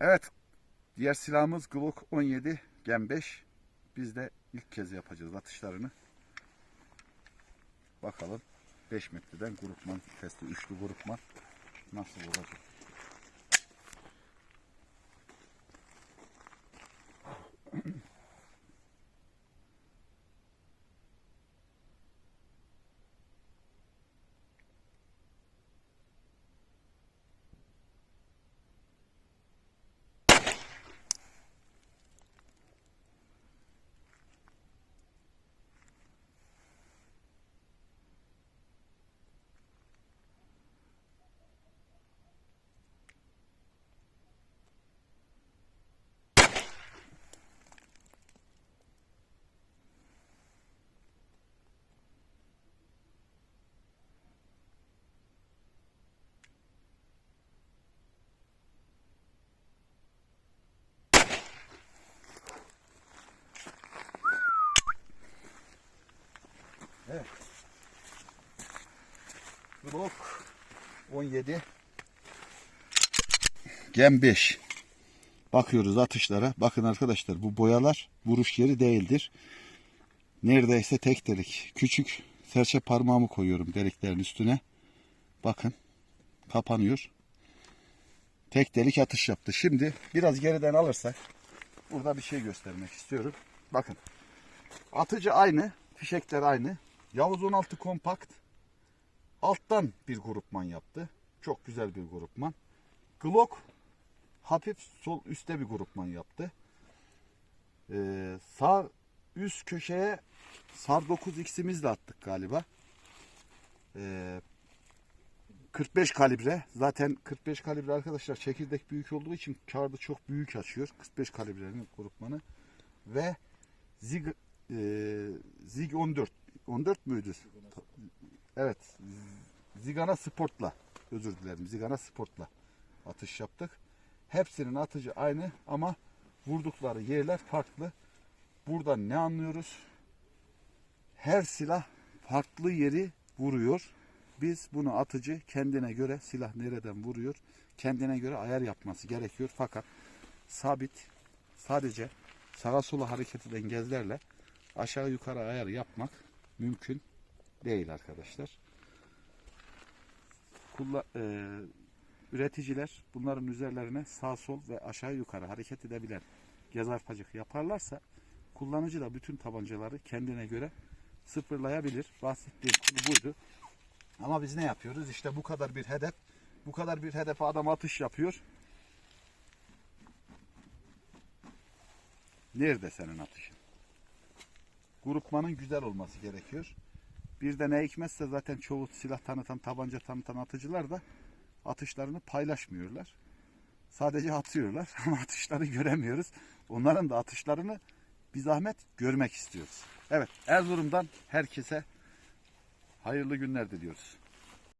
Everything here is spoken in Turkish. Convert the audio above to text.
Evet. Diğer silahımız Glock 17 Gen 5. Biz de ilk kez yapacağız atışlarını. Bakalım 5 metreden grupman testi, üçlü grupman nasıl olacak? Glock 17 Gen 5 Bakıyoruz atışlara. Bakın arkadaşlar bu boyalar vuruş yeri değildir. Neredeyse tek delik. Küçük serçe parmağımı koyuyorum deliklerin üstüne. Bakın kapanıyor. Tek delik atış yaptı. Şimdi biraz geriden alırsak burada bir şey göstermek istiyorum. Bakın atıcı aynı. Fişekler aynı. Yavuz 16 kompakt alttan bir grupman yaptı. Çok güzel bir grupman. Glock hafif sol üstte bir grupman yaptı. Ee, sağ üst köşeye SAR 9x'imizle attık galiba. Ee, 45 kalibre. Zaten 45 kalibre arkadaşlar çekirdek büyük olduğu için kağıdı çok büyük açıyor. 45 kalibrenin grupmanı. Ve Zig, e, Zig 14. 14 müydü? Evet. Zigana Sport'la özür dilerim. Zigana Sport'la atış yaptık. Hepsinin atıcı aynı ama vurdukları yerler farklı. Buradan ne anlıyoruz? Her silah farklı yeri vuruyor. Biz bunu atıcı kendine göre silah nereden vuruyor kendine göre ayar yapması gerekiyor. Fakat sabit sadece sağa sola hareket eden gezlerle aşağı yukarı ayar yapmak mümkün değil arkadaşlar. Kulla, e, üreticiler bunların üzerlerine sağ sol ve aşağı yukarı hareket edebilen gez arpacık yaparlarsa kullanıcı da bütün tabancaları kendine göre sıfırlayabilir. Bahsettiğim konu buydu. Ama biz ne yapıyoruz? İşte bu kadar bir hedef. Bu kadar bir hedefe adam atış yapıyor. Nerede senin atışın? Grupmanın güzel olması gerekiyor. Bir de ne hikmetse zaten çoğu silah tanıtan, tabanca tanıtan atıcılar da atışlarını paylaşmıyorlar. Sadece atıyorlar ama atışları göremiyoruz. Onların da atışlarını bir zahmet görmek istiyoruz. Evet Erzurum'dan herkese hayırlı günler diliyoruz.